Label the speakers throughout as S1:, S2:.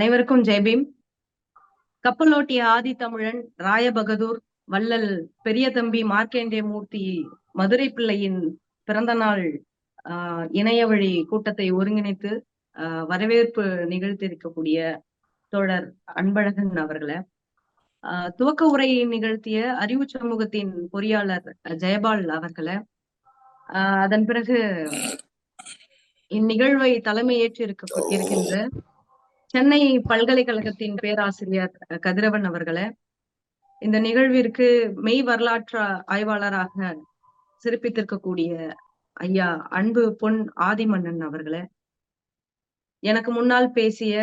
S1: அனைவருக்கும் ஜெய்பீம் கப்பலோட்டிய ஆதி தமிழன் ராயபகதூர் வள்ளல் பெரிய தம்பி மார்க்கேண்டிய மூர்த்தி மதுரை பிள்ளையின் பிறந்த நாள் ஆஹ் இணைய வழி கூட்டத்தை ஒருங்கிணைத்து அஹ் வரவேற்பு நிகழ்த்தியிருக்கக்கூடிய தோழர் அன்பழகன் அவர்களை. ஆஹ் துவக்க உரையை நிகழ்த்திய அறிவு சமூகத்தின் பொறியாளர் ஜெயபால் அவர்களை. ஆஹ் அதன் பிறகு இந்நிகழ்வை தலைமையேற்று இருக்க இருக்கின்ற சென்னை பல்கலைக்கழகத்தின் பேராசிரியர் கதிரவன் அவர்களை இந்த நிகழ்விற்கு மெய் வரலாற்று ஆய்வாளராக சிறப்பித்திருக்கக்கூடிய ஐயா அன்பு பொன் ஆதிமன்னன் அவர்களை எனக்கு முன்னால் பேசிய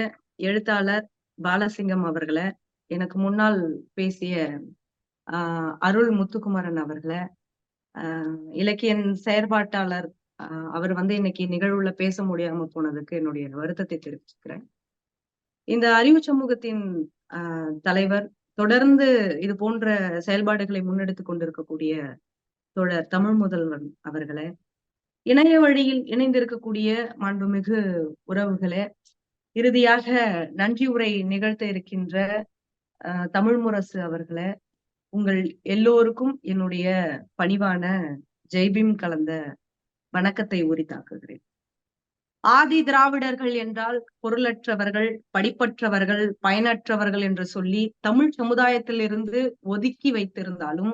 S1: எழுத்தாளர் பாலசிங்கம் அவர்களை எனக்கு முன்னால் பேசிய ஆஹ் அருள் முத்துக்குமரன் அவர்களை ஆஹ் இலக்கியன் செயற்பாட்டாளர் அவர் வந்து இன்னைக்கு நிகழ்வுல பேச முடியாம போனதுக்கு என்னுடைய வருத்தத்தை தெரிவிச்சுக்கிறேன். இந்த அறிவு சமூகத்தின் ஆஹ் தலைவர் தொடர்ந்து இது போன்ற செயல்பாடுகளை முன்னெடுத்து கொண்டிருக்கக்கூடிய தோழர் தமிழ் முதல்வன் அவர்களை இணைய வழியில் இணைந்திருக்கக்கூடிய மாண்புமிகு உறவுகளே இறுதியாக நன்றி உரை நிகழ்த்த இருக்கின்ற அஹ் தமிழ் முரசு அவர்களை உங்கள் எல்லோருக்கும் என்னுடைய பணிவான ஜெய்பீம் கலந்த வணக்கத்தை உரித்தாக்குகிறேன். ஆதி திராவிடர்கள் என்றால் பொருளற்றவர்கள் படிப்பற்றவர்கள் பயனற்றவர்கள் என்று சொல்லி தமிழ் சமுதாயத்திலிருந்து ஒதுக்கி வைத்திருந்தாலும்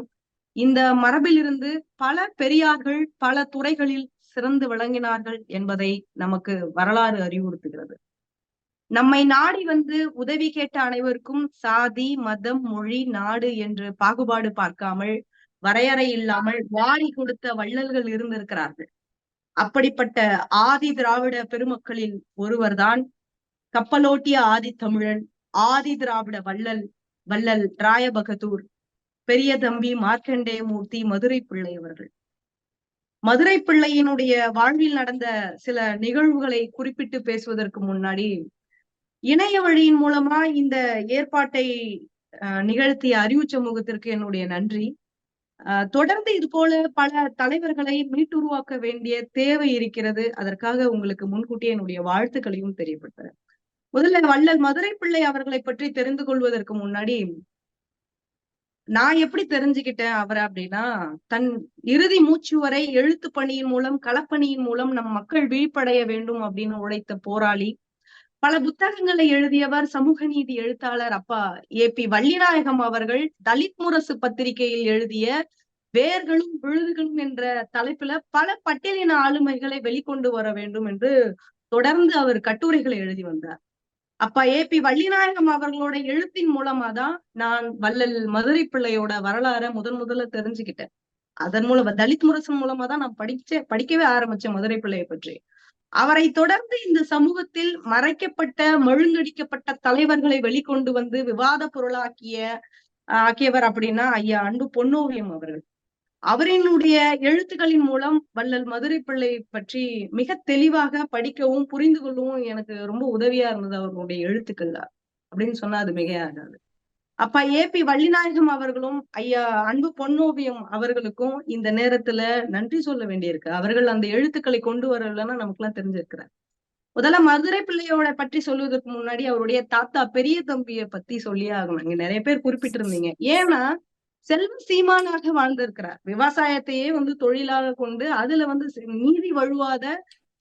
S1: இந்த மரபிலிருந்து பல பெரியார்கள் பல துறைகளில் சிறந்து விளங்கினார்கள் என்பதை நமக்கு வரலாறு அறிவுறுத்துகிறது. நம்மை நாடி வந்து உதவி கேட்ட அனைவருக்கும் சாதி மதம் மொழி நாடு என்று பாகுபாடு பார்க்காமல் வரையறை இல்லாமல் வாரி கொடுத்த வள்ளல்கள் இருந்திருக்கிறார்கள். அப்படிப்பட்ட ஆதி திராவிட பெருமக்களில் ஒருவர்தான் கப்பலோட்டிய ஆதி தமிழன் ஆதி திராவிட வள்ளல் வள்ளல் ராயபகதூர் பெரிய தம்பி மார்க்கண்டேயமூர்த்தி மதுரை பிள்ளை அவர்கள். மதுரை பிள்ளையினுடைய வாழ்வில் நடந்த சில நிகழ்வுகளை குறிப்பிட்டு பேசுவதற்கு முன்னாடி இணைய வழியின் மூலமா இந்த ஏற்பாட்டை நிகழ்த்திய அறிவு சமூகத்திற்கு என்னுடைய நன்றி. தொடர்ந்து இது போல பல தலைவர்களை மீட்டுருவாக்க வேண்டிய தேவை இருக்கிறது. அதற்காக உங்களுக்கு முன்கூட்டியே என்னுடைய வாழ்த்துக்களையும் தெரியப்படுத்துறேன். முதல்ல வள்ளல் மதுரை பிள்ளை அவர்களை பற்றி தெரிந்து கொள்வதற்கு முன்னாடி நான் எப்படி தெரிஞ்சுக்கிட்டேன் அவரை அப்படின்னா தன் இறுதி மூச்சு வரை எழுத்து பணியின் மூலம் களப்பணியின் மூலம் நம் மக்கள் விழிப்படைய வேண்டும் அப்படின்னு உழைத்த போராளி பல புத்தகங்களை எழுதியவர் சமூக நீதி எழுத்தாளர் அப்பா ஏ பி வள்ளிநாயகம் அவர்கள் தலித் முரசு பத்திரிகையில் எழுதிய வேர்களும் விழுதுகளும் என்ற தலைப்புல பல பட்டியலின ஆளுமைகளை வெளிக்கொண்டு வர வேண்டும் என்று தொடர்ந்து அவர் கட்டுரைகளை எழுதி வந்தார். அப்பா ஏ பி வள்ளிநாயகம் அவர்களோட எழுத்தின் மூலமா தான் நான் வள்ளல் மதுரை பிள்ளையோட வரலாற முதன் முதல்ல தெரிஞ்சுக்கிட்டேன். அதன் மூலம் தலித் முரசு மூலமா தான் நான் படிச்சே படிக்கவே ஆரம்பிச்சேன் மதுரை பிள்ளையை பற்றி. அவரை தொடர்ந்து இந்த சமூகத்தில் மறைக்கப்பட்ட மழுங்கடிக்கப்பட்ட தலைவர்களை வெளிக்கொண்டு வந்து விவாத பொருளாக்கிய ஆக்கியவர் அப்படின்னா ஐயா அன்பு பொன்னோவியம் அவர்கள். அவரினுடைய எழுத்துக்களின் மூலம் வள்ளல் மதுரை பிள்ளை பற்றி மிக தெளிவாக படிக்கவும் புரிந்து கொள்ளவும் எனக்கு ரொம்ப உதவியா இருந்தது அவர்களுடைய எழுத்துக்கள் அப்படின்னு சொன்னா அது மிகையாகாது. அப்பா ஏ பி வள்ளிநாயகம் அவர்களும் ஐயா அன்பு பொன்னோவியம் அவர்களுக்கும் இந்த நேரத்துல நன்றி சொல்ல வேண்டியிருக்கு. அவர்கள் அந்த எழுத்துக்களை கொண்டு வரலன்னா நமக்கு எல்லாம் தெரிஞ்சிருக்கிறார். முதல்ல மதுரை பிள்ளையோட பற்றி சொல்லுவதற்கு முன்னாடி அவருடைய தாத்தா பெரிய தம்பிய பத்தி சொல்லியே ஆகணும். இங்க நிறைய பேர் குறிப்பிட்டிருந்தீங்க. ஏன்னா செல்வ சீமானாக வாழ்ந்திருக்கிறார். விவசாயத்தையே வந்து தொழிலாக கொண்டு அதுல வந்து நீதி வழுவாத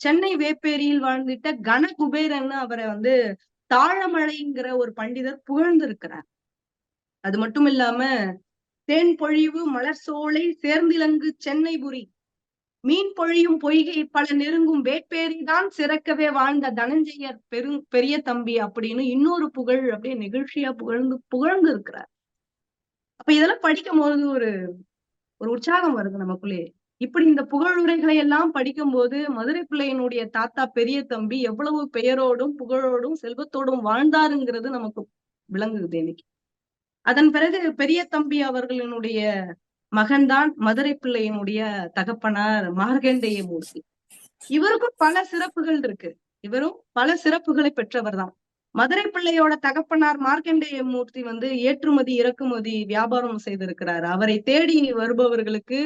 S1: சென்னை வேப்பேரியில் வாழ்ந்துட்ட கன குபேரன்னு அவரை வந்து தாழமழைங்கிற ஒரு பண்டிதர் புகழ்ந்திருக்கிறார். அது மட்டும் இல்லாம தேன் பொழிவு மலர் சோலை சேர்ந்திலங்கு சென்னைபுரி மீன் பொழியும் பொய்கை பல நெருங்கும் வேட்பேரிதான் சிறக்கவே வாழ்ந்த தனஞ்செயர் பெரு பெரிய தம்பி அப்படின்னு இன்னொரு புகழ் அப்படியே நிகழ்ச்சியா புகழ்ந்து புகழ்ந்து இருக்கிறார். அப்ப இதெல்லாம் படிக்கும் போது ஒரு ஒரு உற்சாகம் வருது நமக்குள்ளே. இப்படி இந்த புகழுரைகளை எல்லாம் படிக்கும் போது மதுரை பிள்ளையினுடைய தாத்தா பெரிய தம்பி எவ்வளவு பெயரோடும் புகழோடும் செல்வத்தோடும் வாழ்ந்தாருங்கிறது நமக்கு விளங்குது இன்னைக்கு. அதன் பிறகு பெரிய தம்பி அவர்களினுடைய மகன்தான் மதுரை பிள்ளையினுடைய தகப்பனார் மார்கண்டேய மூர்த்தி. இவருக்கும் பல சிறப்புகள் இருக்கு. இவரும் பல சிறப்புகளை பெற்றவர் தான் மதுரை பிள்ளையோட தகப்பனார் மார்க்கண்டேய மூர்த்தி வந்து ஏற்றுமதி இறக்குமதி வியாபாரம் செய்திருக்கிறார். அவரை தேடி வருபவர்களுக்கு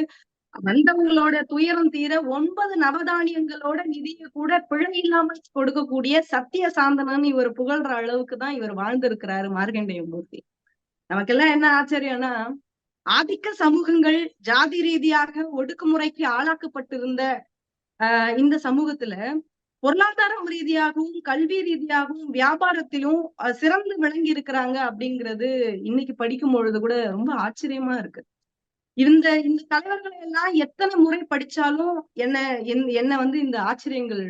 S1: வந்தவங்களோட துயரம் தீர ஒன்பது நவதானியங்களோட நிதியை கூட பிழை இல்லாமல் கொடுக்கக்கூடிய சத்திய சாந்தனன் இவர் புகழ்ற அளவுக்கு தான் இவர் வாழ்ந்திருக்கிறாரு மார்க்கண்டேய மூர்த்தி. நமக்கெல்லாம் என்ன ஆச்சரியம்னா ஆதிக்க சமூகங்கள் ஜாதி ரீதியாக ஒடுக்குமுறைக்கு ஆளாக்கப்பட்டிருந்த ஆஹ் இந்த சமூகத்துல பொருளாதாரம் ரீதியாகவும் கல்வி ரீதியாகவும் வியாபாரத்திலும் சிறந்து விளங்கி இருக்கிறாங்க அப்படிங்கிறது இன்னைக்கு படிக்கும் பொழுது கூட ரொம்ப ஆச்சரியமா இருக்கு. இந்த இந்த தலைவர்களை எல்லாம் எத்தனை முறை படிச்சாலும் என்ன என்ன வந்து இந்த ஆச்சரியங்கள்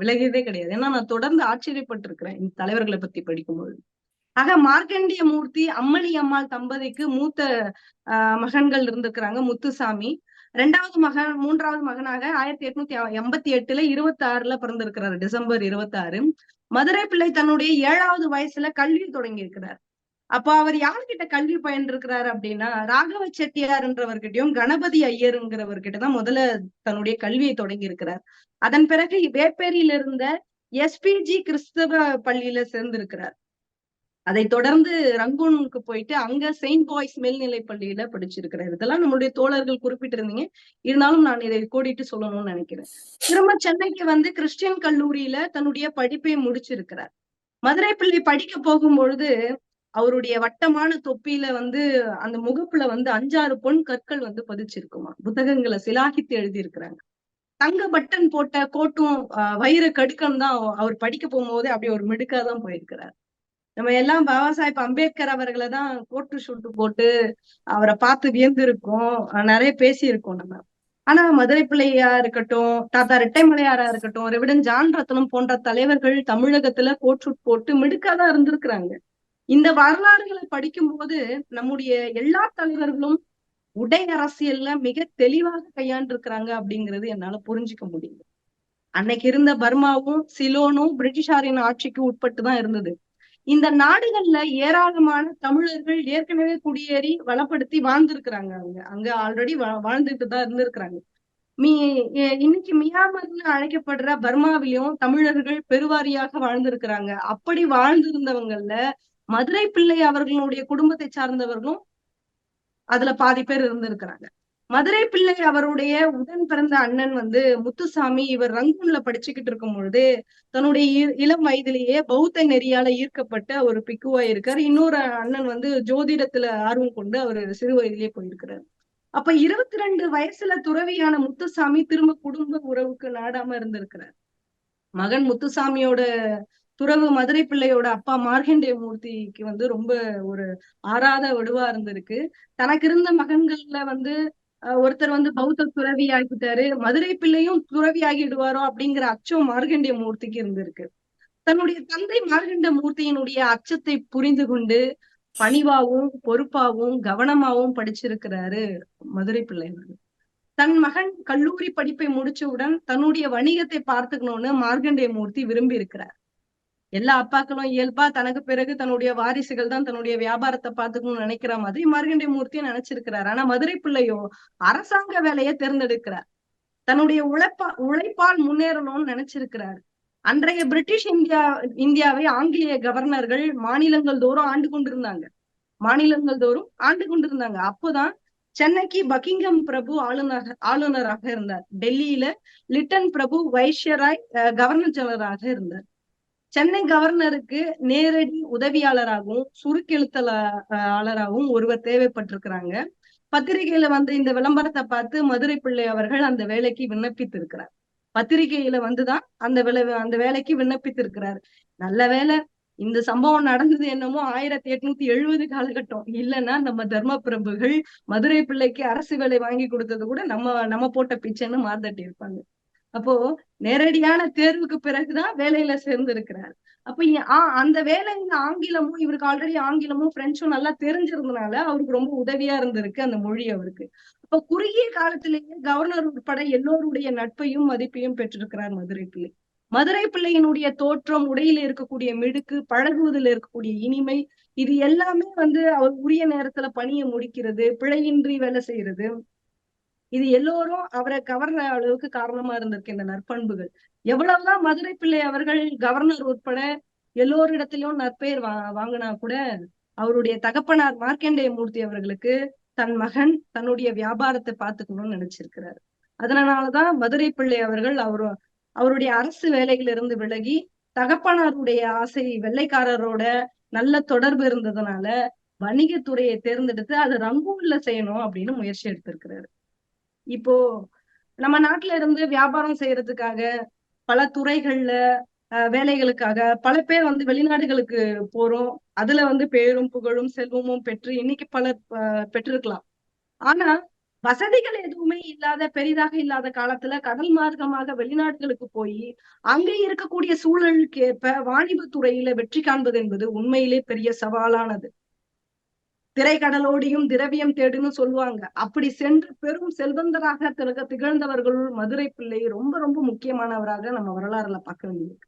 S1: விலகியதே கிடையாது. ஏன்னா நான் தொடர்ந்து ஆச்சரியப்பட்டிருக்கிறேன் இந்த தலைவர்களை பத்தி படிக்கும்போது ஆக மார்க்கண்டிய மூர்த்தி அம்மணி அம்மாள் தம்பதிக்கு மூத்த ஆஹ் மகன்கள் இருந்திருக்கிறாங்க முத்துசாமி. ரெண்டாவது மகன் மூன்றாவது மகனாக ஆயிரத்தி எட்நூத்தி எண்பத்தி எட்டுல இருபத்தி ஆறுல பிறந்திருக்கிறார் டிசம்பர் இருபத்தி ஆறு மதுரை பிள்ளை தன்னுடைய ஏழாவது வயசுல கல்வி தொடங்கி இருக்கிறார் அப்ப அவர் யார்கிட்ட கல்வி பயின்றிருக்கிறாரு அப்படின்னா ராகவ செட்டியார்ன்றவர்கிட்டயும் கணபதி ஐயருங்கிறவர்கிட்ட தான் முதல்ல தன்னுடைய கல்வியை தொடங்கி இருக்கிறார் அதன் பிறகு வேப்பேரியில இருந்த எஸ்பிஜி கிறிஸ்தவ பள்ளியில சேர்ந்திருக்கிறார். அதை தொடர்ந்து ரங்கூனுக்கு போயிட்டு அங்க செயின்ட் பாய்ஸ் மேல்நிலை பள்ளியில படிச்சிருக்கிறார் இதெல்லாம் நம்மளுடைய தோழர்கள் குறிப்பிட்டிருந்தீங்க. இருந்தாலும் நான் இதை கோடிட்டு சொல்லணும்னு நினைக்கிறேன். திரும்ப சென்னைக்கு வந்து கிறிஸ்டியன் கல்லூரியில தன்னுடைய படிப்பை முடிச்சிருக்கிறார். மதுரை பள்ளி படிக்க போகும்பொழுது அவருடைய வட்டமான தொப்பியில வந்து அந்த முகப்புல வந்து அஞ்சாறு பொன் கற்கள் வந்து பதிச்சிருக்குமா புத்தகங்களை சிலாகித்து எழுதியிருக்கிறாங்க. தங்க பட்டன் போட்ட கோட்டும் வைர கடுக்கம் தான் அவர் படிக்க போகும்போது அப்படி ஒரு மிடுக்காதான் போயிருக்கிறார். நம்ம எல்லாம் பாபா சாஹிப் அம்பேத்கர் அவர்களை தான் கோட்டு சுட்டு போட்டு அவரை பார்த்து வியந்திருக்கோம். நிறைய பேசி இருக்கோம் நம்ம. ஆனா மதுரை பிள்ளையா இருக்கட்டும் தாத்தா ரெட்டைமலையாரா இருக்கட்டும் ரெவிடன் ஜான் ரத்னம் போன்ற தலைவர்கள் தமிழகத்துல கோட்சுட் போட்டு மிடுக்காதான் இருந்திருக்கிறாங்க. இந்த வரலாறுகளை படிக்கும் போது நம்முடைய எல்லா தலைவர்களும் உடை அரசியல்ல மிக தெளிவாக கையாண்டிருக்கிறாங்க அப்படிங்கிறது என்னால புரிஞ்சுக்க முடியுது. அன்னைக்கு இருந்த பர்மாவும் சிலோனும் பிரிட்டிஷாரின் ஆட்சிக்கு உட்பட்டு தான் இருந்தது. இந்த நாடுகள்ல ஏராளமான தமிழர்கள் ஏற்கனவே குடியேறி வளப்படுத்தி வாழ்ந்திருக்கிறாங்க அங்க அங்க ஆல்ரெடி வாழ்ந்துட்டு தான் இருந்திருக்கிறாங்க. மீ இன்னைக்கு மியான்மர்னு அழைக்கப்படுற பர்மாவிலும் தமிழர்கள் பெருவாரியாக வாழ்ந்திருக்கிறாங்க. அப்படி வாழ்ந்திருந்தவங்கல்ல மதுரை பிள்ளை அவர்களுடைய குடும்பத்தை சார்ந்தவர்களும் அதுல பாதி பேர் இருந்திருக்கிறாங்க. மதுரை பிள்ளை அவருடைய உடன் பிறந்த அண்ணன் வந்து முத்துசாமி இவர் ரங்கூன்ல படிச்சுக்கிட்டு இருக்கும் பொழுது தன்னுடைய இளம் வயதிலேயே பௌத்த நெறியால ஈர்க்கப்பட்ட ஒரு பிக்குவா இருக்காரு. இன்னொரு அண்ணன் வந்து ஜோதிடத்துல ஆர்வம் கொண்டு அவர் சிறு வயதிலேயே போயிருக்கிறார். அப்ப இருபத்தி ரெண்டு வயசுல துறவியான முத்துசாமி திரும்ப குடும்ப உறவுக்கு நாடாம இருந்திருக்கிறார். மகன் முத்துசாமியோட துறவு மதுரை பிள்ளையோட அப்பா மார்கண்டே மூர்த்திக்கு வந்து ரொம்ப ஒரு ஆறாத வடுவா இருந்திருக்கு. தனக்கு இருந்த மகன்கள்ல வந்து ஒருத்தர் வந்து பௌத்த துறவி ஆகிட்டாரு மதுரை பிள்ளையும் துறவி ஆகிடுவாரோ அப்படிங்கிற அச்சம் மார்கண்டிய மூர்த்திக்கு இருந்திருக்கு. தன்னுடைய தந்தை மார்கண்ட மூர்த்தியினுடைய அச்சத்தை புரிந்து கொண்டு பணிவாவும் பொறுப்பாவும் கவனமாவும் படிச்சிருக்கிறாரு மதுரை பிள்ளைவர் தன் மகன் கல்லூரி படிப்பை முடிச்சவுடன் தன்னுடைய வணிகத்தை பார்த்துக்கணும்னு மார்கண்டேய மூர்த்தி விரும்பி இருக்கிறார் எல்லா அப்பாக்களும் இயல்பா தனக்கு பிறகு தன்னுடைய வாரிசுகள் தான் தன்னுடைய வியாபாரத்தை பார்த்துக்கணும்னு நினைக்கிற மாதிரி மார்கண்டே மூர்த்தியும் நினைச்சிருக்கிறார். ஆனா மதுரை பிள்ளையோ அரசாங்க வேலையை தேர்ந்தெடுக்கிறார். தன்னுடைய உழைப்பா உழைப்பால் முன்னேறணும்னு நினைச்சிருக்கிறார். அன்றைய பிரிட்டிஷ் இந்தியா இந்தியாவை ஆங்கிலேய கவர்னர்கள் மாநிலங்கள் தோறும் ஆண்டு கொண்டிருந்தாங்க. மாநிலங்கள் தோறும் ஆண்டு கொண்டிருந்தாங்க. அப்போதான் சென்னைக்கு பக்கிங்கம் பிரபு ஆளுநர் ஆளுநராக இருந்தார். டெல்லியில லிட்டன் பிரபு வைஷ்யராய் கவர்னர் ஜெனரலாக இருந்தார். சென்னை கவர்னருக்கு நேரடி உதவியாளராகவும் சுருக்கெழுத்தலாளராகவும் ஒருவர் தேவைப்பட்டிருக்கிறாங்க. பத்திரிகையில வந்து இந்த விளம்பரத்தை பார்த்து மதுரை பிள்ளை அவர்கள் அந்த வேலைக்கு விண்ணப்பித்திருக்கிறார். பத்திரிகையில வந்துதான் அந்த வேலை அந்த வேலைக்கு விண்ணப்பித்திருக்கிறார். நல்ல வேலை இந்த சம்பவம் நடந்தது என்னமோ ஆயிரத்தி எட்நூத்தி எழுபது காலகட்டம். இல்லைன்னா நம்ம தர்ம பிரபுகள் மதுரை பிள்ளைக்கு அரசு வேலை வாங்கி கொடுத்தது கூட நம்ம நம்ம போட்ட பிச்சைன்னு மாறுதட்டி இருப்பாங்க அப்போ நேரடியான தேர்வுக்கு பிறகுதான் வேலையில சேர்ந்திருக்கிறார். அப்ப ஆஹ் அந்த வேலையில ஆங்கிலமும் இவருக்கு ஆல்ரெடி ஆங்கிலமும் பிரெஞ்சும் நல்லா தெரிஞ்சிருந்தனால அவருக்கு ரொம்ப உதவியா இருந்திருக்கு அந்த மொழி அவருக்கு. அப்ப குறுகிய காலத்திலேயே கவர்னர் உட்பட எல்லோருடைய நட்பையும் மதிப்பையும் பெற்றிருக்கிறார் மதுரை பிள்ளை. மதுரை பிள்ளையினுடைய தோற்றம் உடையில இருக்கக்கூடிய மிடுக்கு பழகுவதில் இருக்கக்கூடிய இனிமை இது எல்லாமே வந்து அவர் உரிய நேரத்துல பணியை முடிக்கிறது பிழையின்றி வேலை செய்யறது இது எல்லோரும் அவரை கவர்ற அளவுக்கு காரணமா இருந்திருக்கு இந்த நற்பண்புகள். எவ்வளவுதான் மதுரை பிள்ளை அவர்கள் கவர்னர் உட்பட எல்லோரிடத்திலும் நற்பெயர் வா வாங்கினா கூட அவருடைய தகப்பனார் மார்க்கண்டேய மூர்த்தி அவர்களுக்கு தன் மகன் தன்னுடைய வியாபாரத்தை பார்த்துக்கணும்னு நினைச்சிருக்கிறாரு. அதனாலதான் மதுரை பிள்ளை அவர்கள் அவரு அவருடைய அரசு வேலையிலிருந்து விலகி தகப்பனாருடைய ஆசை வெள்ளைக்காரரோட நல்ல தொடர்பு இருந்ததுனால வணிகத்துறையை தேர்ந்தெடுத்து அதை ரங்கூன்ல செய்யணும் அப்படின்னு முயற்சி எடுத்திருக்கிறாரு. இப்போ நம்ம நாட்டுல இருந்து வியாபாரம் செய்யறதுக்காக பல துறைகள்ல வேலைகளுக்காக பல பேர் வந்து வெளிநாடுகளுக்கு போறோம். அதுல வந்து பேரும் புகழும் செல்வமும் பெற்று இன்னைக்கு பலர் பெற்றிருக்கலாம். ஆனா வசதிகள் எதுவுமே இல்லாத பெரிதாக இல்லாத காலத்துல கடல் மார்க்கமாக வெளிநாடுகளுக்கு போய் அங்கே இருக்கக்கூடிய சூழலுக்கு ஏற்ப வாணிப துறையில வெற்றி காண்பது என்பது உண்மையிலே பெரிய சவாலானது. திரைக்கடலோடியும் திரவியம் தேடுன்னு சொல்லுவாங்க. அப்படி சென்று பெரும் செல்வந்தராக திறக திகழ்ந்தவர்கள் மதுரை பிள்ளை ரொம்ப ரொம்ப முக்கியமானவராக நம்ம வரலாறுல பார்க்க வேண்டியிருக்கு.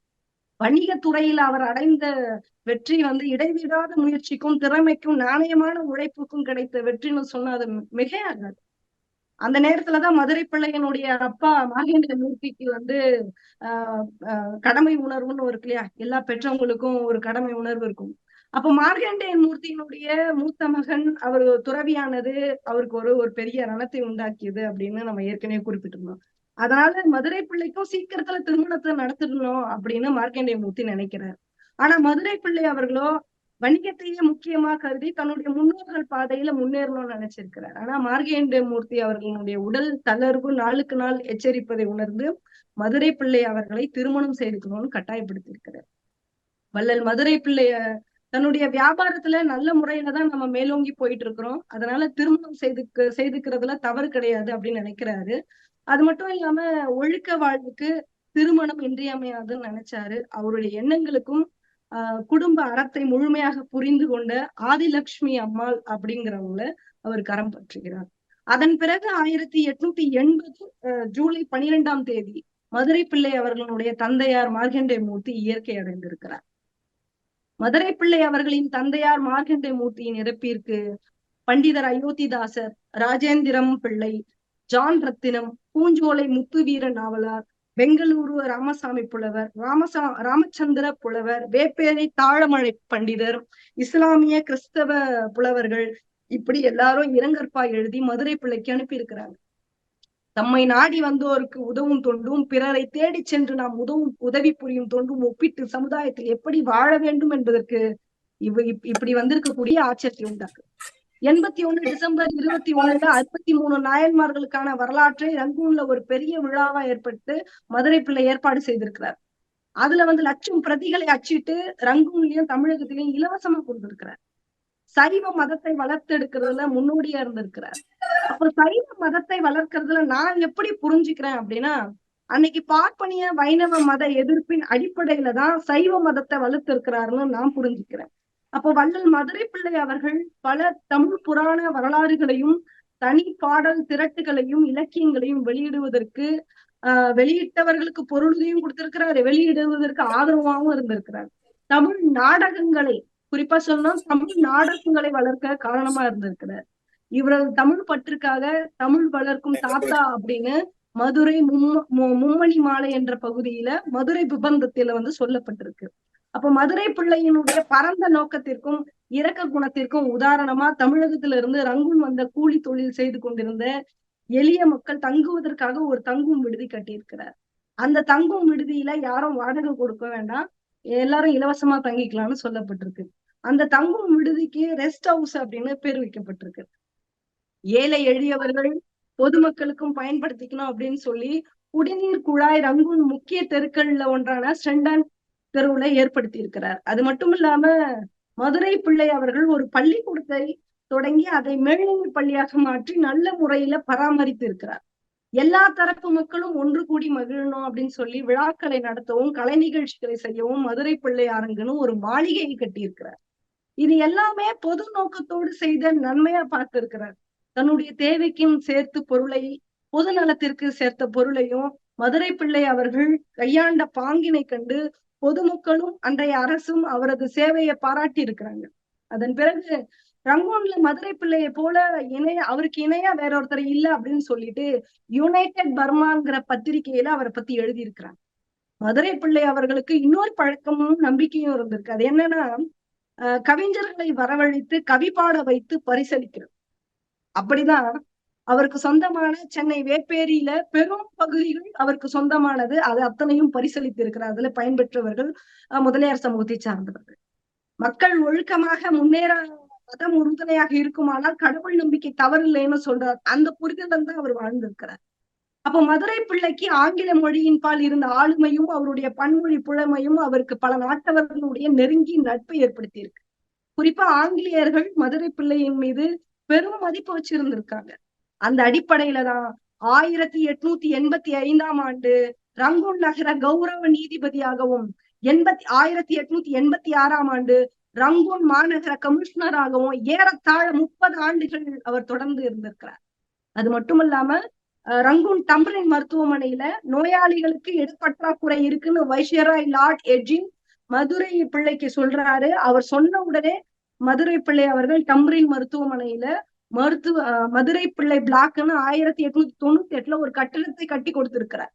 S1: வணிகத்துறையில் அவர் அடைந்த வெற்றி வந்து இடைவிடாத முயற்சிக்கும் திறமைக்கும் நாணயமான உழைப்புக்கும் கிடைத்த வெற்றின்னு சொன்னா அது மிகையாகாது அந்த நேரத்துலதான் மதுரை பிள்ளையனுடைய அப்பா மாகேந்திர மூர்த்திக்கு வந்து ஆஹ் கடமை உணர்வுன்னு இருக்கு இல்லையா? எல்லா பெற்றவங்களுக்கும் ஒரு கடமை உணர்வு இருக்கும். அப்ப மார்கண்டேயன் மூர்த்தியினுடைய மூத்த மகன் அவர் துறவியானது அவருக்கு ஒரு ஒரு பெரிய ரணத்தை உண்டாக்கியது அப்படின்னு நம்ம ஏற்கனவே குறிப்பிட்டிருந்தோம். அதனால மதுரை பிள்ளைக்கும் சீக்கிரத்துல திருமணத்தை நடத்திடணும் அப்படின்னு மார்க்கண்டேய மூர்த்தி நினைக்கிறார். ஆனா மதுரை பிள்ளை அவர்களோ வணிகத்தையே முக்கியமா கருதி தன்னுடைய முன்னோர்கள் பாதையில முன்னேறணும்னு நினைச்சிருக்கிறார். ஆனா மார்கேண்டிய மூர்த்தி அவர்களுடைய உடல் தளர்வு நாளுக்கு நாள் எச்சரிப்பதை உணர்ந்து மதுரை பிள்ளை அவர்களை திருமணம் செய்துக்கணும்னு கட்டாயப்படுத்தியிருக்கிறார். வள்ளல் மதுரை பிள்ளைய தன்னுடைய வியாபாரத்துல நல்ல முறையில தான் நம்ம மேலோங்கி போயிட்டு இருக்கிறோம் அதனால திருமணம் செய்து செய்துக்கிறதுல தவறு கிடையாது அப்படின்னு நினைக்கிறாரு. அது மட்டும் இல்லாம ஒழுக்க வாழ்வுக்கு திருமணம் இன்றியமையாதுன்னு நினைச்சாரு. அவருடைய எண்ணங்களுக்கும் ஆஹ் குடும்ப அறத்தை முழுமையாக புரிந்து கொண்ட ஆதிலட்சுமி அம்மாள் அப்படிங்கிறவங்கள அவர் கரம் பற்றுகிறார். அதன் பிறகு ஆயிரத்தி எட்நூத்தி எண்பது ஜூலை பனிரெண்டாம் தேதி மதுரை பிள்ளை அவர்களுடைய தந்தையார் மார்கண்டே மூர்த்தி இயற்கை அடைந்திருக்கிறார். மதுரை பிள்ளை அவர்களின் தந்தையார் மார்கண்டை மூர்த்தியின் இறப்பிற்கு பண்டிதர் அயோத்திதாசர் ராஜேந்திரம் பிள்ளை ஜான் ரத்தினம் பூஞ்சோலை முத்துவீர நாவலார் பெங்களூரு ராமசாமி புலவர் ராமசா ராமச்சந்திர புலவர் வேப்பேரை தாழமழை பண்டிதர் இஸ்லாமிய கிறிஸ்தவ புலவர்கள் இப்படி எல்லாரும் இரங்கற்பா எழுதி மதுரை பிள்ளைக்கு அனுப்பியிருக்கிறாங்க. தம்மை நாடி வந்தோருக்கு உதவும் தொண்டும் பிறரை தேடி சென்று நாம் உதவும் உதவி புரியும் தொண்டும் ஒப்பிட்டு சமுதாயத்தில் எப்படி வாழ வேண்டும் என்பதற்கு இவ் இப்படி வந்திருக்கக்கூடிய ஆச்சரியத்தை உண்டாக்கு எண்பத்தி ஒண்ணு டிசம்பர் இருபத்தி ஒண்ணுல அறுபத்தி மூணு நாயன்மார்களுக்கான வரலாற்றை ரங்கூன்ல ஒரு பெரிய விழாவா ஏற்பட்டு மதுரை பிள்ளை ஏற்பாடு செய்திருக்கிறார். அதுல வந்து லட்சம் பிரதிகளை அச்சிட்டு ரங்கூன்லயும் தமிழகத்திலையும் இலவசமா கொடுத்திருக்கிறார் சைவ மதத்தை வளர்த்தெடுக்கிறதுல முன்னோடியா இருந்திருக்கிறார். அப்ப சைவ மதத்தை வளர்க்கறதுல நான் எப்படி புரிஞ்சுக்கிறேன் அப்படின்னா அன்னைக்கு பார்ப்பனிய வைணவ மத எதிர்ப்பின் அடிப்படையில தான் சைவ மதத்தை வளர்த்திருக்கிறாருன்னு நான் புரிஞ்சுக்கிறேன். அப்போ வள்ளல் மதுரை பிள்ளை அவர்கள் பல தமிழ் புராண வரலாறுகளையும் தனி பாடல் திரட்டுகளையும் இலக்கியங்களையும் வெளியிடுவதற்கு ஆஹ் வெளியிட்டவர்களுக்கு பொருளையும் கொடுத்திருக்கிறார் வெளியிடுவதற்கு ஆதரவாகவும் இருந்திருக்கிறார். தமிழ் நாடகங்களை குறிப்பா சொன்னா தமிழ் நாடகங்களை வளர்க்க காரணமா இருந்திருக்கிறார். இவரது தமிழ் பற்றுக்காக தமிழ் வளர்க்கும் தாத்தா அப்படின்னு மதுரை மும்மணி மாலை என்ற பகுதியில மதுரை விபந்தத்தில வந்து சொல்லப்பட்டிருக்கு. அப்ப மதுரை பிள்ளையினுடைய பரந்த நோக்கத்திற்கும் இரக்க குணத்திற்கும் உதாரணமா தமிழகத்துல இருந்து ரங்கூன் வந்த கூலி தொழில் செய்து கொண்டிருந்த எளிய மக்கள் தங்குவதற்காக ஒரு தங்கும் விடுதி கட்டியிருக்கிறார். அந்த தங்கும் விடுதியில யாரும் வாடகை கொடுக்க வேண்டாம். எல்லாரும் இலவசமா தங்கிக்கலாம்னு சொல்லப்பட்டிருக்கு. அந்த தங்கும் விடுதிக்கு ரெஸ்ட் ஹவுஸ் அப்படின்னு பேர் வைக்கப்பட்டிருக்கு. ஏழை எளியவர்கள் பொதுமக்களுக்கும் பயன்படுத்திக்கணும் அப்படின்னு சொல்லி குடிநீர் குழாய் ரங்கூன் முக்கிய தெருக்கள்ல ஒன்றான ஸ்டெண்டன் தெருவுல ஏற்படுத்தி இருக்கிறார் அது மட்டும் இல்லாம மதுரை பிள்ளை அவர்கள் ஒரு பள்ளிக்கூடத்தை தொடங்கி அதை மேல்நிலை பள்ளியாக மாற்றி நல்ல முறையில பராமரித்து இருக்கிறார் எல்லா தரப்பு மக்களும் ஒன்று கூடி மகிழணும் அப்படின்னு சொல்லி விழாக்களை நடத்தவும் கலை நிகழ்ச்சிகளை செய்யவும் மதுரை பிள்ளை அரங்குன்னு ஒரு மாளிகையை கட்டியிருக்கிறார். இது எல்லாமே பொது நோக்கத்தோடு செய்த நன்மையா பார்த்திருக்கிறார். தன்னுடைய தேவைக்கும் சேர்த்து பொருளை பொது நலத்திற்கு சேர்த்த பொருளையும் மதுரை பிள்ளை அவர்கள் கையாண்ட பாங்கினை கண்டு பொதுமக்களும் அன்றைய அரசும் அவரது சேவையை பாராட்டி இருக்கிறாங்க. அதன் பிறகு ரங்கூன்ல மதுரை பிள்ளையை போல இணைய அவருக்கு இணையா வேற ஒருத்தர் இல்ல அப்படின்னு சொல்லிட்டு யுனைடெட் பர்மாங்கிற பத்திரிகையில அவரை பத்தி எழுதியிருக்கிறாங்க மதுரை பிள்ளை அவர்களுக்கு இன்னொரு பழக்கமும் நம்பிக்கையும் இருந்திருக்கு. அது என்னன்னா கவிஞர்களை வரவழைத்து கவி பாட வைத்து பரிசளிக்கிறது. அப்படிதான். அவருக்கு சொந்தமான சென்னை வேப்பேரியில பெரும் பகுதிகள் அவருக்கு சொந்தமானது. அது அத்தனையும் பரிசளித்து இருக்கிறார் அதுல பயன்பெற்றவர்கள் முதலியார் சமூகத்தை சார்ந்தவர்கள். மக்கள் ஒழுக்கமாக முன்னேற மதம் உறுதுணையாக இருக்குமானால் கடவுள் நம்பிக்கை தவறில்லைன்னு சொல்றார். அந்த புரிதல் தான் அவர் வாழ்ந்திருக்கிறார். அப்போ மதுரை பிள்ளைக்கு ஆங்கில மொழியின் பால் இருந்த ஆளுமையும் அவருடைய பன்மொழி புழமையும் அவருக்கு பல நாட்டவர்களுடைய நெருங்கி நட்பை ஏற்படுத்தி இருக்கு குறிப்பா ஆங்கிலேயர்கள் மதுரை பிள்ளையின் மீது பெரும் மதிப்பு வச்சிருந்திருக்காங்க. அந்த அடிப்படையில தான் ஆயிரத்தி எட்நூத்தி எண்பத்தி ஐந்தாம் ஆண்டு ரங்கூன் நகர கௌரவ நீதிபதியாகவும் எண்பத்தி ஆயிரத்தி எட்நூத்தி எண்பத்தி ஆறாம் ஆண்டு ரங்கூன் மாநகர கமிஷனராகவும் ஏறத்தாழ முப்பது ஆண்டுகள் அவர் தொடர்ந்து இருந்திருக்கிறார். அது மட்டுமல்லாம ரங்கூன் டம்பரின் மருத்துவமனையில நோயாளிகளுக்கு இடப்பற்றாக்குறை இருக்குன்னு வைஷ்யராய் லார்ட் எட்ஜின் மதுரை பிள்ளைக்கு சொல்றாரு. அவர் சொன்ன உடனே மதுரை பிள்ளை அவர்கள் டம்பரின் மருத்துவமனையில மருத்துவ மதுரை பிள்ளை பிளாக்னு ஆயிரத்தி எட்நூத்தி தொண்ணூத்தி எட்டுல ஒரு கட்டிடத்தை கட்டி கொடுத்திருக்கிறார்.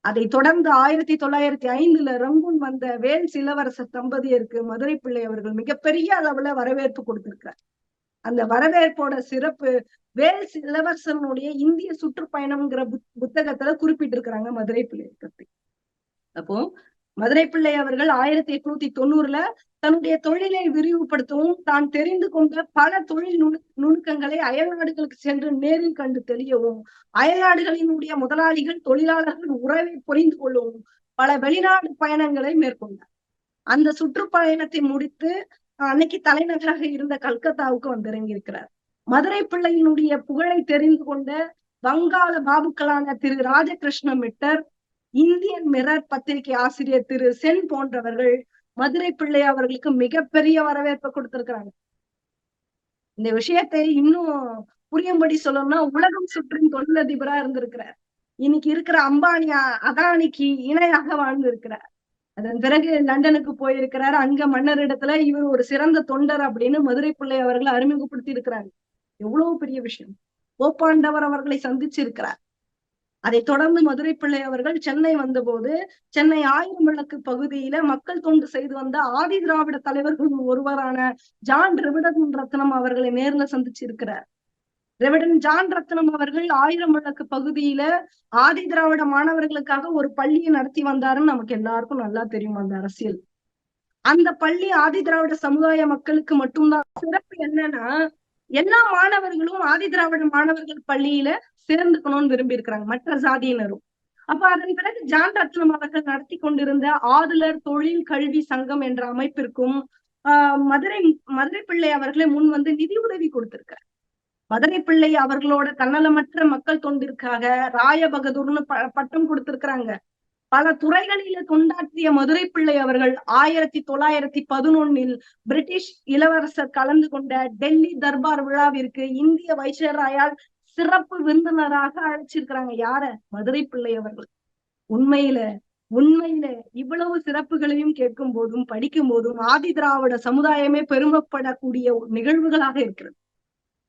S1: அதை தொடர்ந்து ஆயிரத்தி தொள்ளாயிரத்தி ஐந்துல ரங்கூன் வந்த வேல் சிலவரசர் தம்பதியருக்கு மதுரை பிள்ளை அவர்கள் மிகப்பெரிய அளவுல வரவேற்பு கொடுத்திருக்கிறார். அந்த வரவேற்போட சிறப்பு வேல்ஸ் இளவரசனுடைய இந்திய சுற்றுப்பயணம்ங்கிற புத்தகத்துல குறிப்பிட்டிருக்கிறாங்க மதுரை பிள்ளை பத்தி. அப்போ மதுரை பிள்ளை அவர்கள் ஆயிரத்தி எட்நூத்தி தொண்ணூறுல தன்னுடைய தொழிலை விரிவுபடுத்தவும் தான் தெரிந்து கொண்ட பல தொழில் நுணு நுணுக்கங்களை அயல்நாடுகளுக்கு சென்று நேரில் கண்டு தெரியவும் அயல்நாடுகளினுடைய முதலாளிகள் தொழிலாளர்கள் உறவை புரிந்து கொள்ளவும் பல வெளிநாடு பயணங்களை மேற்கொண்டார். அந்த சுற்றுப்பயணத்தை முடித்து அன்னைக்கு தலைநகராக இருந்த கல்கத்தாவுக்கு வந்திறங்கி இருக்கிறார் மதுரை பிள்ளையினுடைய புகழை தெரிந்து கொண்ட வங்காள பாபுக்களான திரு ராஜகிருஷ்ண மிட்டர் இந்தியன் மிரர் பத்திரிகை ஆசிரியர் திரு சென் போன்றவர்கள் மதுரை பிள்ளை அவர்களுக்கு மிகப்பெரிய வரவேற்பை கொடுத்திருக்கிறாங்க. இந்த விஷயத்தை இன்னும் புரியும்படி சொல்லணும்னா உலகம் சுற்றும் தொழிலதிபரா இருந்திருக்கிறார். இன்னைக்கு இருக்கிற அம்பானி அதானிக்கு இணையாக வாழ்ந்து இருக்கிறார் அதன் பிறகு லண்டனுக்கு போயிருக்கிறாரு. அங்க மன்னரிடத்துல இவர் ஒரு சிறந்த தொண்டர் அப்படின்னு மதுரை பிள்ளை அவர்களை அறிமுகப்படுத்தி இருக்கிறாங்க எவ்வளவு பெரிய விஷயம். போப்பாண்டவர் அவர்களை சந்திச்சிருக்கிறார். அதை தொடர்ந்து மதுரை பிள்ளை அவர்கள் சென்னை வந்தபோது சென்னை ஆயிரம் விளக்கு பகுதியில மக்கள் தொண்டு செய்து வந்த ஆதி திராவிட தலைவர்கள் ஒருவரான ஜான் ரிவிடன் ரத்னம் அவர்களை நேர்ல சந்திச்சிருக்கிறார். ரெவடன் ஜான் ரத்னம் அவர்கள் ஆயிரம் விளக்கு பகுதியில ஆதி திராவிட மாணவர்களுக்காக ஒரு பள்ளியை நடத்தி வந்தாருன்னு நமக்கு எல்லாருக்கும் நல்லா தெரியும் அந்த அரசியல். அந்த பள்ளி ஆதி திராவிட சமுதாய மக்களுக்கு மட்டும்தான். சிறப்பு என்னன்னா எல்லா மாணவர்களும் ஆதி திராவிட மாணவர்கள் பள்ளியில சேர்ந்துக்கணும்னு விரும்பி இருக்கிறாங்க மற்ற சாதியினரும் அப்ப அதன் பிறகு ஜான் ரத்னம் அவர்கள் நடத்தி கொண்டிருந்த ஆதுலர் தொழில் கல்வி சங்கம் என்ற அமைப்பிற்கும் ஆஹ் மதுரை மதுரை பிள்ளை அவர்களே முன் வந்து நிதி உதவி கொடுத்திருக்கார். மதுரை பிள்ளை அவர்களோட தன்னலமற்ற மக்கள் தொண்டிற்காக ராயபகதூர்னு பட்டம் கொடுத்திருக்கிறாங்க. பல துறைகளில தொண்டாற்றிய மதுரை பிள்ளை அவர்கள் ஆயிரத்தி தொள்ளாயிரத்தி பதினொன்னில் பிரிட்டிஷ் இளவரசர் கலந்து கொண்ட டெல்லி தர்பார் விழாவிற்கு இந்திய வைசராயால் சிறப்பு விருந்தினராக அழைச்சிருக்கிறாங்க. யார? மதுரை பிள்ளை அவர்கள். உண்மையில உண்மையில இவ்வளவு சிறப்புகளையும் கேட்கும் போதும் படிக்கும் போதும் ஆதி திராவிட சமுதாயமே பெருமைப்படக்கூடிய நிகழ்வுகளாக இருக்கிறது.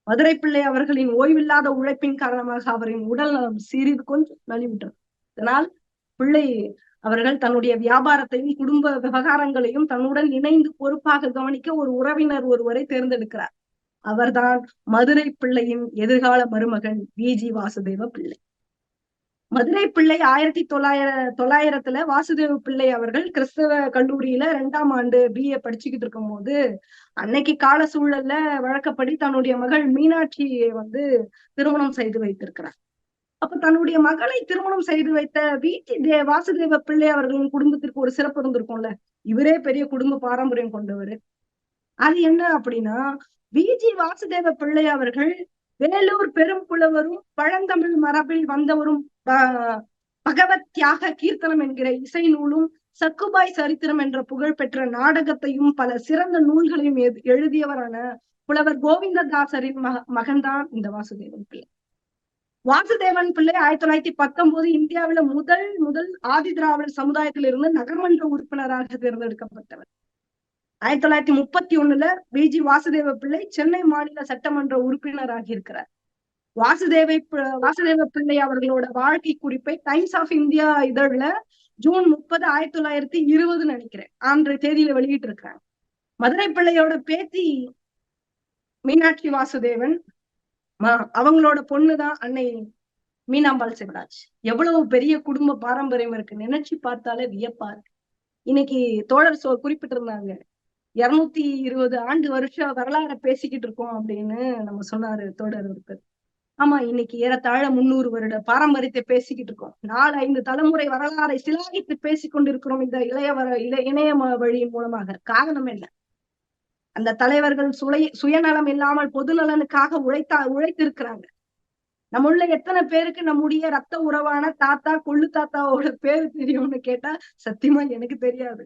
S1: மதுரை பிள்ளை அவர்களின் ஓய்வில்லாத உழைப்பின் காரணமாக அவரின் உடல் நலம் சிறிது கொஞ்சம் நலிவிட்டது இதனால் பிள்ளை அவர்கள் தன்னுடைய வியாபாரத்தையும் குடும்ப விவகாரங்களையும் தன்னுடன் இணைந்து பொறுப்பாக கவனிக்க ஒரு உறவினர் ஒருவரை தேர்ந்தெடுக்கிறார். அவர்தான் மதுரை பிள்ளையின் எதிர்கால மருமகன் விஜி வாசுதேவ பிள்ளை. மதுரை பிள்ளை ஆயிரத்தி தொள்ளாயிர தொள்ளாயிரத்துல வாசுதேவ பிள்ளை அவர்கள் கிறிஸ்தவ கல்லூரியில இரண்டாம் ஆண்டு பிஏ படிச்சுக்கிட்டு இருக்கும் போது அன்னைக்கு கால சூழல்ல வழக்கப்படி தன்னுடைய மகள் மீனாட்சியை வந்து திருமணம் செய்து வைத்திருக்கிறார். அப்ப தன்னுடைய மகளை திருமணம் செய்து வைத்த வீட்டி தே வாசுதேவ பிள்ளை அவர்களின் குடும்பத்திற்கு ஒரு சிறப்பு இருந்திருக்கும்ல. இவரே பெரிய குடும்ப பாரம்பரியம் கொண்டவர். அது என்ன அப்படின்னா விஜி வாசுதேவ பிள்ளை அவர்கள் வேலூர் பெரும் புலவரும் பழந்தமிழ் மரபில் வந்தவரும் பகவத் தியாக கீர்த்தனம் என்கிற இசை நூலும் சக்குபாய் சரித்திரம் என்ற புகழ் பெற்ற நாடகத்தையும் பல சிறந்த நூல்களையும் எழுதியவரான புலவர் கோவிந்ததாசரின் மக மகன்தான் இந்த வாசுதேவன் பிள்ளை. வாசுதேவன் பிள்ளை ஆயிரத்தி தொள்ளாயிரத்தி பத்தொன்பது இந்தியாவில முதல் முதல் ஆதி திராவிட சமுதாயத்திலிருந்து நகர்மன்ற உறுப்பினராக தேர்ந்தெடுக்கப்பட்டவர். ஆயிரத்தி தொள்ளாயிரத்தி முப்பத்தி ஒண்ணுல பிஜி வாசுதேவ பிள்ளை சென்னை மாநில சட்டமன்ற உறுப்பினராக இருக்கிறார். வாசுதேவை வாசுதேவ பிள்ளை அவர்களோட வாழ்க்கை குறிப்பை டைம்ஸ் ஆஃப் இந்தியா இதழ்ல ஜூன் முப்பது ஆயிரத்தி தொள்ளாயிரத்தி இருபதுன்னு நினைக்கிறேன். அன்றைய தேதியில வெளியிட்டு இருக்கிறாங்க மதுரை பிள்ளையோட பேத்தி மீனாட்சி வாசுதேவன் அவங்களோட பொண்ணுதான் அன்னை மீனாம்பாள் சிவராஜ் எவ்வளவு பெரிய குடும்ப பாரம்பரியம் இருக்கு. நினைச்சு பார்த்தாலே வியப்பா இருக்கு. இன்னைக்கு தோழர் சோ குறிப்பிட்டிருந்தாங்க. இருநூத்தி இருபது ஆண்டு வருஷம் வரலாற பேசிக்கிட்டு இருக்கோம் அப்படின்னு நம்ம சொன்னாரு தோழர் ஒருத்தர். ஆமா இன்னைக்கு ஏறத்தாழ முன்னூறு வருட பாரம்பரியத்தை பேசிக்கிட்டு இருக்கோம். நாலு ஐந்து தலைமுறை வரலாறை சிலாகித்து பேசிக் கொண்டிருக்கிறோம் இந்த இளைய வர இளைய இணைய வழியின் மூலமாக. காரணம் என்ன? அந்த தலைவர்கள் சுய சுயநலம் இல்லாமல் பொது நலனுக்காக உழைத்தா உழைத்திருக்கிறாங்க. நம்முள்ள எத்தனை பேருக்கு நம்முடைய ரத்த உறவான தாத்தா கொள்ளு தாத்தாவோட பேரு தெரியும்னு கேட்டா சத்தியமா எனக்கு தெரியாது.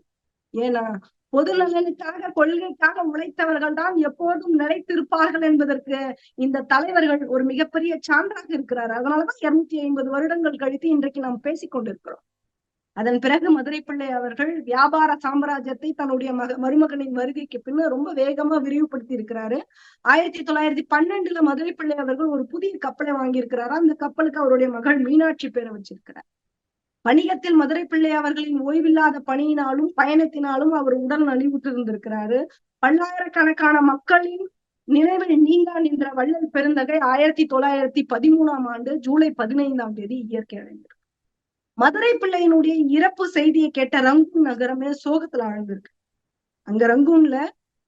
S1: ஏன்னா பொது நலனுக்காக கொள்கைக்காக உழைத்தவர்கள் தான் எப்போதும் நிலைத்திருப்பார்கள் என்பதற்கு இந்த தலைவர்கள் ஒரு மிகப்பெரிய சான்றாக இருக்கிறார். அதனாலதான் இருநூத்தி ஐம்பது வருடங்கள் கழித்து இன்றைக்கு நாம் பேசிக் கொண்டிருக்கிறோம். அதன் பிறகு மதுரை பிள்ளை அவர்கள் வியாபார சாம்ராஜ்யத்தை தன்னுடைய மக மருமகனின் வருகைக்கு பின்னர் ரொம்ப வேகமா விரிவுபடுத்தி இருக்கிறாரு. ஆயிரத்தி தொள்ளாயிரத்தி பன்னெண்டுல மதுரை பிள்ளை அவர்கள் ஒரு புதிய கப்பலை வாங்கியிருக்கிறாரு? அந்த கப்பலுக்கு அவருடைய மகள் மீனாட்சி பேரை வச்சிருக்கிறார். வணிகத்தில் மதுரை பிள்ளை அவர்களின் ஓய்வில்லாத பணியினாலும் பயணத்தினாலும் அவர் உடல் நலிவுற்று இருந்திருக்கிறாரு பல்லாயிரக்கணக்கான மக்களின் நினைவில் நீங்கா நின்ற வள்ளல் பெருந்தகை ஆயிரத்தி தொள்ளாயிரத்தி பதிமூணாம் ஆண்டு ஜூலை பதினைந்தாம் தேதி இயற்கை அடைந்தது மதுரை பிள்ளையினுடைய இறப்பு செய்தியை கேட்ட ரங்கூன் நகரமே சோகத்துல ஆழ்ந்திருக்கு. அங்க ரங்கூன்ல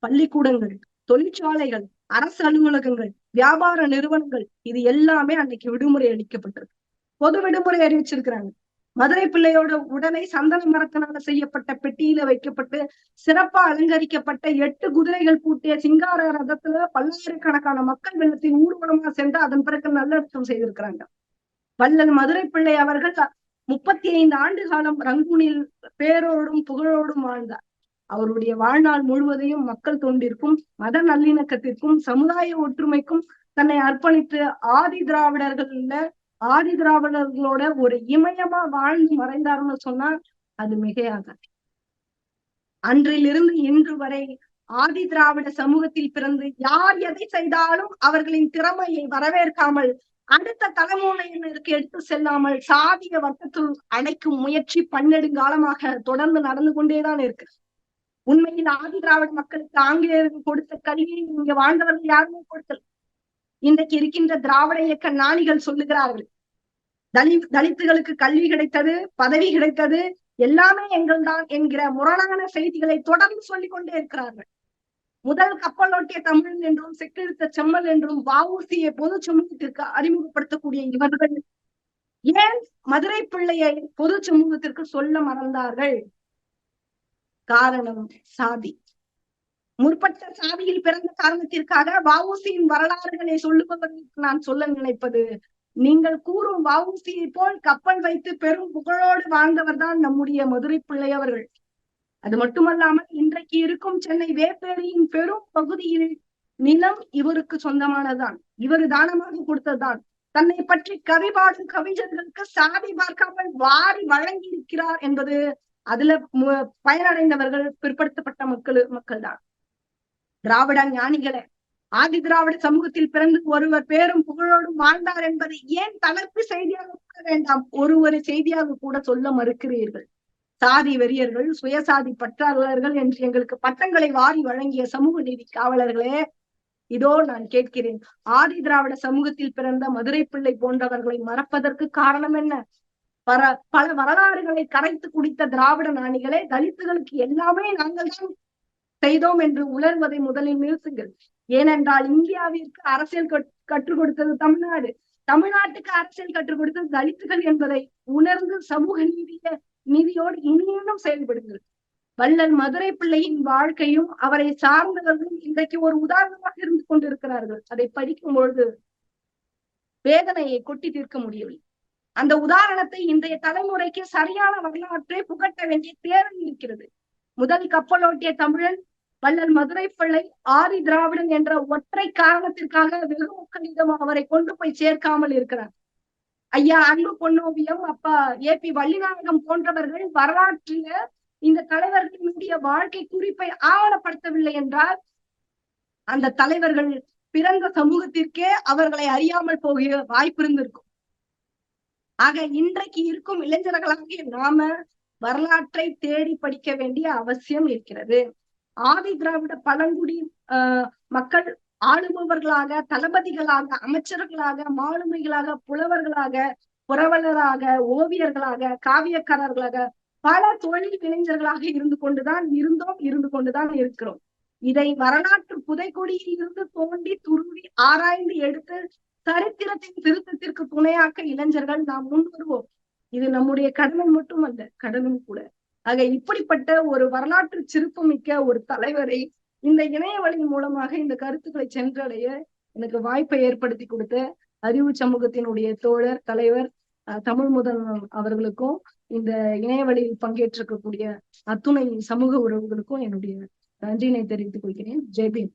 S1: பள்ளிக்கூடங்கள் தொழிற்சாலைகள் அரசு அலுவலகங்கள் வியாபார நிறுவனங்கள் இது எல்லாமே அன்னைக்கு விடுமுறை அளிக்கப்பட்டிருக்கு. பொது விடுமுறை அறிவிச்சிருக்கிறாங்க. மதுரை பிள்ளையோட உடலை சந்தன மரத்தினால செய்யப்பட்ட பெட்டியில வைக்கப்பட்டு சிறப்பா அலங்கரிக்கப்பட்ட எட்டு குதிரைகள் பூட்டிய சிங்கார ரதத்துல பல்லாயிரக்கணக்கான மக்கள் வெள்ளத்தின் ஊர்வலமா சென்று அதன் பிறகு நல்லடக்கம் செய்திருக்கிறாங்க. வல்லல் மதுரை பிள்ளை அவர்கள் முப்பத்தி ஐந்து ஆண்டு காலம் ரங்கூனில் பேரோடும் புகழோடும் வாழ்ந்தார். அவருடைய வாழ்நாள் முழுவதையும் மக்கள் தொண்டிற்கும் மத நல்லிணக்கத்திற்கும் சமுதாய ஒற்றுமைக்கும் தன்னை அர்ப்பணித்து ஆதி திராவிடர்கள்ல ஆதி திராவிடர்களோட ஒரு இமயமா வாழ்ந்து மறைந்தார்னு சொன்னா அது மிகையாக அன்றிலிருந்து இன்று வரை ஆதி திராவிட சமூகத்தில் பிறந்து யார் எதை செய்தாலும் அவர்களின் திறமையை வரவேற்காமல் அடுத்த தலைமுறையினருக்கு எடுத்து செல்லாமல் சாதிய வர்க்கத்துள் அடைக்கும் முயற்சி பன்னெடுங்காலமாக தொடர்ந்து நடந்து கொண்டேதான் இருக்கு. உண்மையில் ஆதி திராவிட மக்களுக்கு ஆங்கிலேயர்கள் கொடுத்த கல்வியை இங்க வாழ்ந்தவர்கள் யாருமே கொடுத்தல இன்றைக்கு இருக்கின்ற திராவிட இயக்க நாணிகள் சொல்லுகிறார்கள். தலி தலித்துகளுக்கு கல்வி கிடைத்தது பதவி கிடைத்தது எல்லாமே எங்கள் தான் என்கிற முரணான செய்திகளை தொடர்ந்து சொல்லிக் கொண்டே இருக்கிறார்கள். முதல் கப்பலோட்டிய தமிழ் என்றும் செக்கெழுத்த செம்மல் என்றும் வாவூசியை பொது சமூகத்திற்கு அறிமுகப்படுத்தக்கூடிய இவர்கள் ஏன் மதுரை பிள்ளையை பொது சமூகத்திற்கு சொல்ல மறந்தார்கள்? காரணம் சாதி. முற்பட்ட சாதியில் பிறந்த காரணத்திற்காக வவுசியின் வரலாறுகளை சொல்லுபவர்களுக்கு நான் சொல்ல நினைப்பது நீங்கள் கூறும் வவுசியை போல் கப்பல் வைத்து பெரும் புகழோடு வாழ்ந்தவர் தான் நம்முடைய மதுரை பிள்ளையவர்கள் அது மட்டுமல்லாமல் இன்றைக்கு இருக்கும் சென்னை வேப்பேரியின் பெரும் பகுதியில் நிலம் இவருக்கு சொந்தமானதுதான். இவர் தானமாக கொடுத்ததுதான். தன்னை பற்றி கவி பாடும் கவிஞர்களுக்கு சாதி பார்க்காமல் வாரி வழங்கி இருக்கிறார் என்பது அதுல பயனடைந்தவர்கள் பிற்படுத்தப்பட்ட மக்கள் மக்கள் தான் திராவிட ஞானிகளை ஆதி திராவிட சமூகத்தில் பிறந்து ஒருவர் பேரும் புகழோடும் வாழ்ந்தார் என்பதை ஏன் தளர்ப்பு செய்தியாக கூட வேண்டாம் ஒரு ஒரு செய்தியாக கூட சொல்ல மறுக்கிறீர்கள். சாதி வெறியர்கள் சுயசாதி பற்றாளர்கள் என்று எங்களுக்கு பட்டங்களை வாரி வழங்கிய சமூக நீதி காவலர்களே இதோ நான் கேட்கிறேன். ஆதி திராவிட சமூகத்தில் பிறந்த மதுரை பிள்ளை போன்றவர்களை மறப்பதற்கு காரணம் என்ன? பல பல வரலாறுகளை கரைத்து குடித்த திராவிட நாணிகளே தலித்துகளுக்கு எல்லாமே நாங்கள் தான் செய்தோம் என்று உணர்வதை முதலில் நிறுத்துங்கள். ஏனென்றால் இந்தியாவிற்கு அரசியல் கற்றுக் கொடுத்தது தமிழ்நாடு. தமிழ்நாட்டுக்கு அரசியல் கற்றுக் கொடுத்தது தலித்துகள் என்பதை உணர்ந்து சமூக நீதிய நீதியோடு இனியும் செயல்படுங்கள். வள்ளல் மதுரை பிள்ளையின் வாழ்க்கையும் அவரை சார்ந்தவர்களும் இன்றைக்கு ஒரு உதாரணமாக இருந்து கொண்டிருக்கிறார்கள். அதை படிக்கும் பொழுது வேதனையை கொட்டி தீர்க்க முடியவில்லை அந்த உதாரணத்தை இன்றைய தலைமுறைக்கு சரியான வரலாற்றை புகட்ட வேண்டிய தேவை இருக்கிறது. முதல் கப்பலோட்டிய தமிழன் வள்ளல் மதுரை பிள்ளை ஆதி திராவிடன் என்ற ஒற்றை காரணத்திற்காக வெகு மக்களிடம் அவரை கொண்டு போய் சேர்க்காமல் இருக்கிறார். ஐயா அன்பு பொன்னோவியம் அப்பா ஏ பி வள்ளிநாயகம் போன்றவர்கள் வரலாற்றில இந்த தலைவர்களினுடைய வாழ்க்கை குறிப்பை ஆவணப்படுத்தவில்லை என்றால் அந்த தலைவர்கள் பிறந்த சமூகத்திற்கே அவர்களை அறியாமல் போக வாய்ப்பு இருந்திருக்கும். ஆக இன்றைக்கு இருக்கும் இளைஞர்களாகிய நாம வரலாற்றை தேடி படிக்க வேண்டிய அவசியம் இருக்கிறது. ஆதி திராவிட பழங்குடி ஆஹ் மக்கள்
S2: ஆளுபவர்களாக தளபதிகளாக அமைச்சர்களாக மாலுமிகளாக புலவர்களாக புரவலராக ஓவியர்களாக காவியக்காரர்களாக பல தொழில் இளைஞர்களாக இருந்து கொண்டுதான் இருந்தோம் இருந்து கொண்டுதான் இருக்கிறோம். இதை வரலாற்று புதைக்கொடியில் இருந்து தோண்டி துருவி ஆராய்ந்து எடுத்து சரித்திரத்தின் திருத்தத்திற்கு துணையாக்க இளைஞர்கள் நாம் முன் வருவோம் இது நம்முடைய கடமை மட்டுமல்ல கடனும் கூட. ஆக இப்படிப்பட்ட ஒரு வரலாற்று சிறப்புமிக்க ஒரு தலைவரை இந்த இணைய வழி மூலமாக இந்த கருத்துக்களை சென்றடைய எனக்கு வாய்ப்பை ஏற்படுத்தி கொடுத்த அறிவு சமூகத்தினுடைய தோழர் தலைவர் தமிழ் முதல்வன் அவர்களுக்கும் இந்த இணைய வழியில் பங்கேற்றிருக்கக்கூடிய அத்துணை சமூக உறவுகளுக்கும் என்னுடைய நன்றியினை தெரிவித்துக் கொள்கிறேன். ஜெய்பீம்.